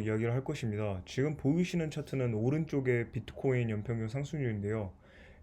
이야기를 할 것입니다. 지금 보이시는 차트는 오른쪽에 비트코인 연평균 상승률인데요.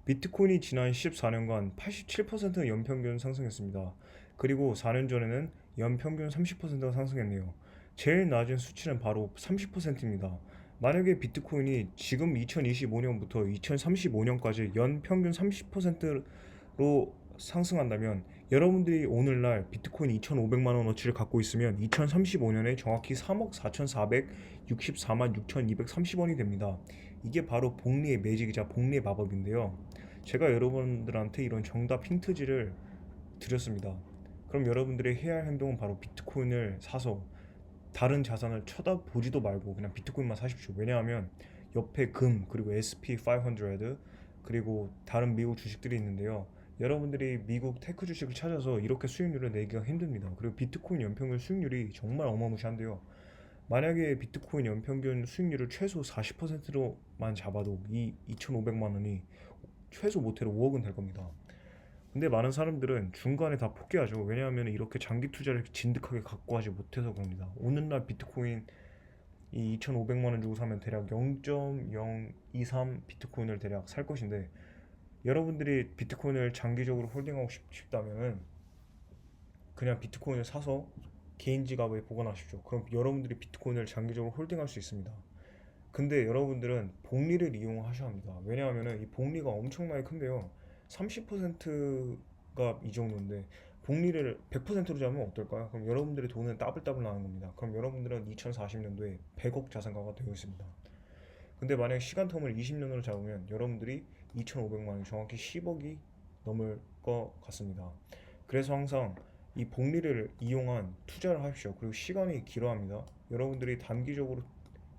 비트코인이 지난 14년간 87% 연평균 상승했습니다. 그리고 4년 전에는 연평균 30%가 상승했네요. 제일 낮은 수치는 바로 30%입니다. 만약에 비트코인이 지금 2025년부터 2035년까지 연평균 30%로 상승한다면 여러분들이 오늘날 비트코인 2,500만 원어치를 갖고 있으면 2035년에 정확히 3억 4,464만 6,230원이 됩니다. 이게 바로 복리의 매직이자 복리의 마법인데요. 제가 여러분들한테 이런 정답 힌트지를 드렸습니다. 그럼 여러분들이 해야 할 행동은 바로 비트코인을 사서 다른 자산을 쳐다보지도 말고 그냥 비트코인만 사십시오. 왜냐하면 옆에 금 그리고 SP500 그리고 다른 미국 주식들이 있는데요. 여러분들이 미국 테크 주식을 찾아서 이렇게 수익률을 내기가 힘듭니다. 그리고 비트코인 연평균 수익률이 정말 어마무시한데요. 만약에 비트코인 연평균 수익률을 최소 40%로만 잡아도 이 2,500만 원이 최소 못해도 5억은 될 겁니다. 근데 많은 사람들은 중간에 다 포기하죠. 왜냐하면 이렇게 장기 투자를 진득하게 갖고 하지 못해서 그럽니다. 오늘날 비트코인 이 2,500만 원 주고 사면 대략 0.023 비트코인을 대략 살 것인데 여러분들이 비트코인을 장기적으로 홀딩하고 싶, 싶다면은 그냥 비트코인을 사서 개인 지갑에 보관하십시오. 그럼 여러분들이 비트코인을 장기적으로 홀딩할 수 있습니다. 근데 여러분들은 복리를 이용하셔야 합니다. 왜냐하면 이 복리가 엄청나게 큰데요. 30%가 이 정도인데 복리를 100%로 잡으면 어떨까요? 그럼 여러분들의 돈은 따블따블 나는 겁니다. 그럼 여러분들은 2040년도에 100억 자산가가 되어 있습니다. 근데 만약 시간 텀을 20년으로 잡으면 여러분들이 2,500만 원, 정확히 10억이 넘을 것 같습니다. 그래서 항상 이 복리를 이용한 투자를 하십시오. 그리고 시간이 길어합니다. 여러분들이 단기적으로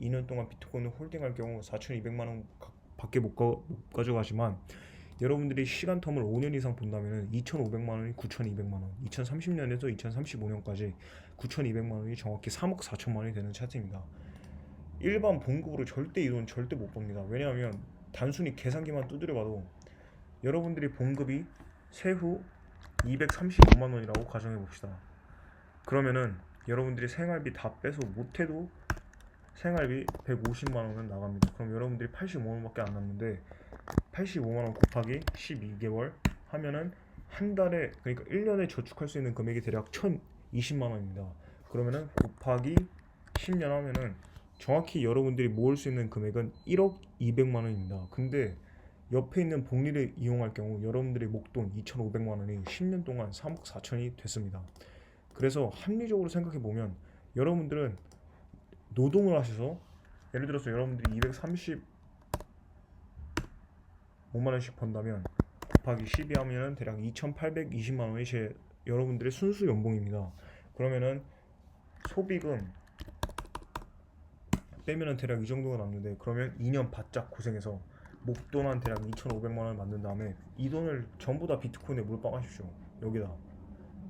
2년 동안 비트코인을 홀딩할 경우 4,200만 원 가- 밖에 못, 가, 못 가져가지만 여러분들이 시간 텀을 5년 이상 본다면 2,500만 원이 9,200만 원, 2030년에서 2035년까지 9,200만 원이 정확히 3억 4천만 원이 되는 차트입니다. 일반 봉급으로 절대 이 돈 절대 못 법니다. 왜냐하면 단순히 계산기만 두드려봐도 여러분들이 봉급이 세후 235만 원이라고 가정해 봅시다. 그러면은 여러분들이 생활비 다 빼서 못해도 생활비 150만 원은 나갑니다. 그럼 여러분들이 85만 원밖에 안 남는데 85만 원 곱하기 12개월 하면은 한 달에 그러니까 1년에 저축할 수 있는 금액이 대략 1,020만 원입니다. 그러면은 곱하기 10년 하면은 정확히 여러분들이 모을 수 있는 금액은 1억 200만 원입니다. 근데 옆에 있는 복리를 이용할 경우 여러분들의 목돈 2,500만 원이 10년 동안 3억 4천이 됐습니다. 그래서 합리적으로 생각해 보면 여러분들은 노동을 하셔서 예를 들어서 여러분들이 235만 원씩 번다면 곱하기 12 하면은 대략 2,820만 원이 제 여러분들의 순수 연봉입니다. 그러면은 소비금 빼면은 대략 이 정도가 남는데 그러면 2년 바짝 고생해서 목돈 한 대략 2,500만 원을 만든 다음에 이 돈을 전부 다 비트코인에 몰빵하십시오. 여기다.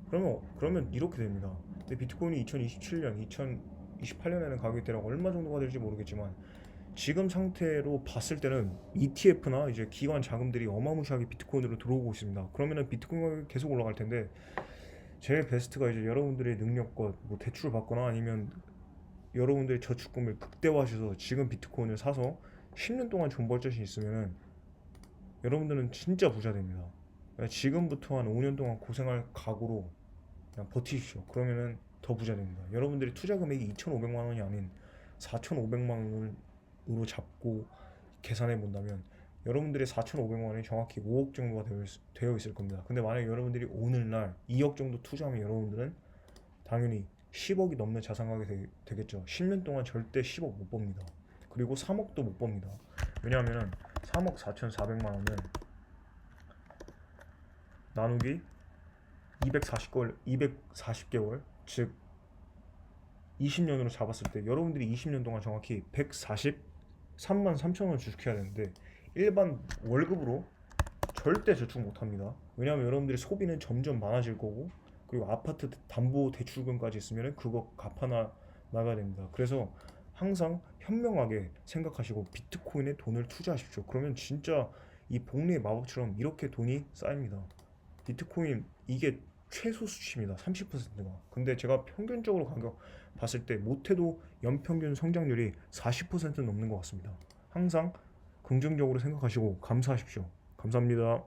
그러면 그러면 이렇게 됩니다. 근데 비트코인이 2027년, 2028년에는 가격이 대략 얼마 정도가 될지 모르겠지만 지금 상태로 봤을 때는 ETF나 이제 기관 자금들이 어마무시하게 비트코인으로 들어오고 있습니다. 그러면은 비트코인 가격이 계속 올라갈 텐데 제일 베스트가 이제 여러분들의 능력껏 뭐 대출을 받거나 아니면 여러분들의 저축금을 극대화하셔서 지금 비트코인을 사서 10년 동안 돈벌 자신 있으면은 여러분들은 진짜 부자 됩니다. 지금부터 한 5년 동안 고생할 각오로 그냥 버티십시오. 그러면은 더 부자 됩니다. 여러분들이 투자 금액이 2,500만 원이 아닌 4,500만 원으로 잡고 계산해 본다면 여러분들의 4,500만 원이 정확히 5억 정도가 되어 있을 겁니다. 근데 만약 여러분들이 오늘날 2억 정도 투자하면 여러분들은 당연히 10억이 넘는 자산가게 되, 되겠죠. 10년 동안 절대 10억 못 법니다. 그리고 3억도 못 법니다. 왜냐하면 3억 4,400만 원은 나누기 240개월 240개월 즉 20년으로 잡았을 때 여러분들이 20년 동안 정확히 143만 3천 원 주식해야 되는데 일반 월급으로 절대 저축 못 합니다. 왜냐하면 여러분들의 소비는 점점 많아질 거고 그리고 아파트 담보 대출금까지 있으면 그거 갚아나 나가야 됩니다. 그래서 항상 현명하게 생각하시고 비트코인에 돈을 투자하십시오. 그러면 진짜 이 복리의 마법처럼 이렇게 돈이 쌓입니다. 비트코인 이게 최소 수치입니다. 30%가. 근데 제가 평균적으로 가격 봤을 때 못해도 연평균 성장률이 40% 넘는 것 같습니다. 항상 긍정적으로 생각하시고 감사하십시오. 감사합니다.